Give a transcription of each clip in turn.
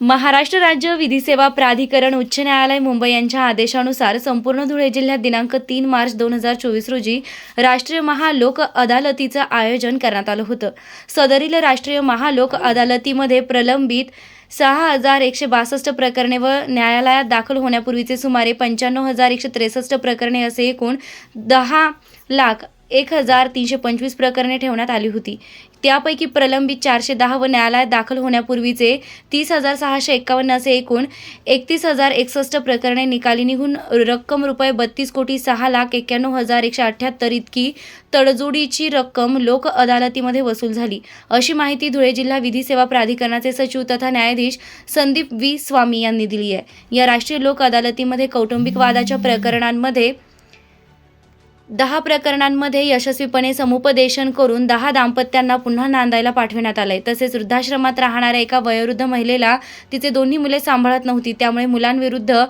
महाराष्ट्र राज्य विधी सेवा प्राधिकरण उच्च न्यायालय मुंबई यांच्या आदेशानुसार संपूर्ण धुळे जिल्ह्यात दिनांक तीन मार्च दोन हजार चोवीस रोजी राष्ट्रीय महालोक अदालतीचं आयोजन करण्यात आलं होतं. सदरील राष्ट्रीय महालोक अदालतीमध्ये प्रलंबित सहा हजार एकशे बासष्ट प्रकरणे व न्यायालयात दाखल होण्यापूर्वीचे सुमारे पंच्याण्णव हजार एकशे त्रेसष्ट प्रकरणे असे एकूण दहा लाख एक हजार तीनशे पंचवीस प्रकरणे ठेवण्यात आली होती. त्यापैकी प्रलंबित चारशे दहा व न्यायालयात दाखल होण्यापूर्वीचे तीस हजार सहाशे एक्कावन्न असे एकूण एकतीस हजार एकसष्ट प्रकरणे निकाली निघून रक्कम रुपये बत्तीस कोटी सहा लाख एक्क्याण्णव हजार एकशे अठ्ठ्याहत्तर इतकी तडजोडीची रक्कम लोक अदालतीमध्ये वसूल झाली. अशी माहिती धुळे जिल्हा विधी सेवा प्राधिकरणाचे सचिव तथा न्यायाधीश संदीप व्ही. स्वामी यांनी दिली आहे. या राष्ट्रीय लोक अदालतीमध्ये कौटुंबिक वादाच्या प्रकरणांमध्ये दहा प्रकरणांमध्ये यशस्वीपणे समुपदेशन करून दहा दाम्पत्यांना पुन्हा नांदायला पाठविण्यात आलंय. तसेच वृद्धाश्रमात राहणाऱ्या एका वयोवृद्ध महिलेला तिचे दोन्ही मुले सांभाळत नव्हती. त्यामुळे मुलांविरुद्ध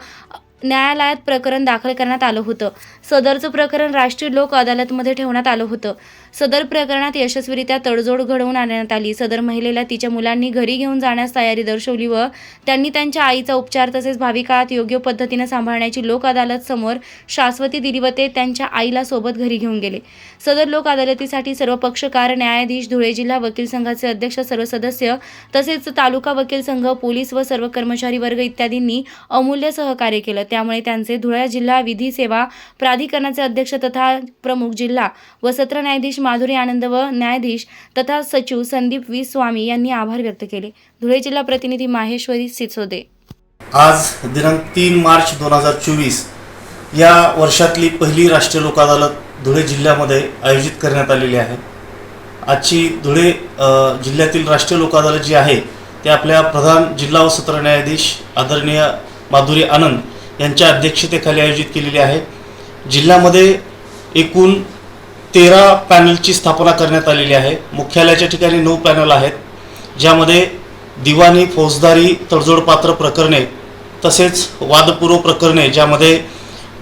न्यायालयात प्रकरण दाखल करण्यात आलं होतं. सदरचं प्रकरण राष्ट्रीय लोक अदालतमध्ये ठेवण्यात आलं होतं. सदर प्रकरणात यशस्वीरित्या तडजोड घडवून आणण्यात आली. सदर महिलेला तिच्या मुलांनी घरी घेऊन जाण्यास तयारी दर्शवली व त्यांनी त्यांच्या आईचा उपचार तसेच भावी काळात योग्य पद्धतीने सांभाळण्याची लोक अदालत समोर शाश्वती दिली व ते त्यांच्या आईला सोबत घरी घेऊन गेले. सदर लोक अदालतीसाठी सर्व पक्षकार न्यायाधीश धुळे जिल्हा वकील संघाचे अध्यक्ष सर्व सदस्य तसेच तालुका वकील संघ पोलीस व सर्व कर्मचारी वर्ग इत्यादींनी अमूल्य सहकार्य केलं. त्यामुळे त्यांचे धुळे जिल्हा विधी सेवा प्राधिकरणाचे अध्यक्ष तथा प्रमुख जिल्हा व सत्र न्यायाधीश माधुरी आनंद व न्यायाधीश तथा सचिव संदीप वी स्वामी यांनी आभार व्यक्त केले. धुळे जिल्हा प्रतिनिधी माहेश्वरी सिसोदे. आज दिनांक तीन मार्च दोन हजार चोवीस या वर्षातली पहिली राष्ट्रीय लोक अदालत धुळे जिल्ह्यामध्ये आयोजित करण्यात आलेली आहे. आजची धुळे जिल्ह्यातील राष्ट्रीय लोक अदालत जी आहे ते आपल्या प्रधान जिल्हा व सत्र न्यायाधीश आदरणीय माधुरी आनंद यांच्या अध्यक्षतेखाली आयोजित केलेली आहे. जिल्ह्यामध्ये एकूण तेरा पॅनलची स्थापना करण्यात आलेली आहे. मुख्यालयाच्या ठिकाणी नऊ पॅनल आहेत. ज्यामध्ये दिवाणी फौजदारी तडजोडपात्र प्रकरणे तसेच वादपूर्व प्रकरणे ज्यामध्ये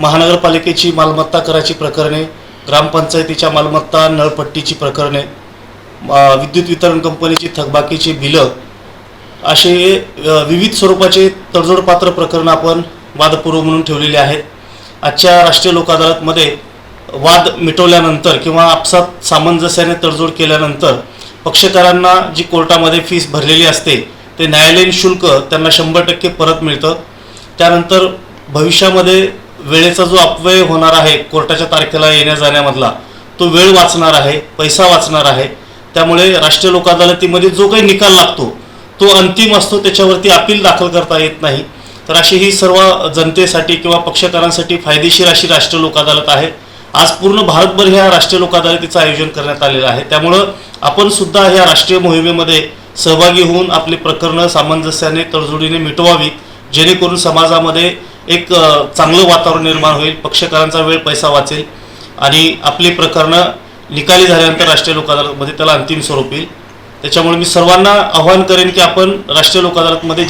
महानगरपालिकेची मालमत्ता कराची प्रकरणे ग्रामपंचायतीच्या मालमत्ता नळपट्टीची प्रकरणे विद्युत वितरण कंपनीची थकबाकीची बिलं असे विविध स्वरूपाचे तडजोडपात्र प्रकरणं आपण वादपूर्व म्हणून ठेवलेले आहेत. आजच्या राष्ट्रीय लोक अदालतमध्ये वाद मिटवल्यानंतर किंवा आपसात सामंजस्याने तडजोड केल्यानंतर पक्षकारांना जी कोर्टामध्ये फीस भरलेली असते ते न्यायालयीन शुल्क त्यांना शंभर टक्के परत मिळतं. त्यानंतर भविष्यामध्ये वेळेचा जो अपव्यय होणार आहे कोर्टाच्या तारखेला येण्या जाण्यामधला तो वेळ वाचणार आहे पैसा वाचणार आहे. त्यामुळे राष्ट्रीय लोक अदालतीमध्ये जो काही निकाल लागतो तो अंतिम असतो त्याच्यावरती अपील दाखल करता येत नाही. तर अशी ही सर्व जनतेसाठी किंवा पक्षकारांसाठी फायदेशीर अशी राष्ट्रीय लोक अदालत आहे. आज पूर्ण भारतभर ह्या राष्ट्रीय लोक अदालतीचं आयोजन करण्यात आलेलं आहे. त्यामुळं आपण सुद्धा ह्या राष्ट्रीय मोहिमेमध्ये सहभागी होऊन आपली प्रकरणं सामंजस्याने तडजोडीने मिटवावीत. जेणेकरून समाजामध्ये एक चांगलं वातावरण निर्माण होईल पक्षकारांचा वेळ पैसा वाचेल आणि आपली प्रकरणं निकाली झाल्यानंतर राष्ट्रीय लोक अदालतमध्ये त्याला अंतिम स्वरूप येईल. त्याच्यामुळे मी सर्वांना आव्हान करेन की आपण राष्ट्रीय लोक अदालतमध्ये